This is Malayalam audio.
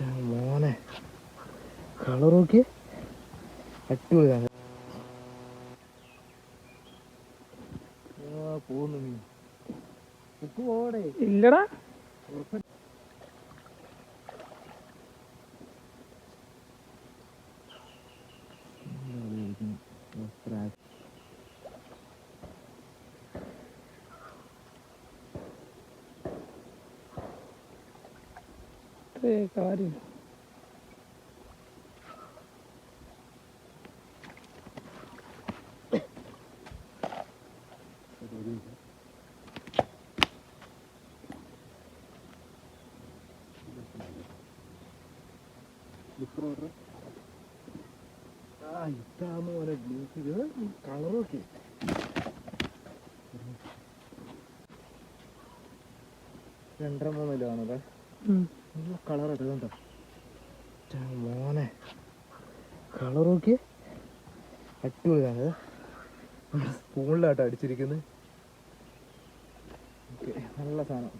മോനെ. കളർ നോക്കി അടിപൊളിയാണ് പോകുന്നു ഇല്ലടാ. ഇത്രേ കാര്യം ആ ഇതാണ് കളർ നോക്കി. രണ്ടര മൂന്നിലാണല്ലേ കളർ ഇത് കണ്ടോ? മോനെ. കളർ നോക്കി അടിപൊളിയാണ്. സ്പൂണിലാട്ടോ അടിച്ചിരിക്കുന്നത് നല്ല സാധനം.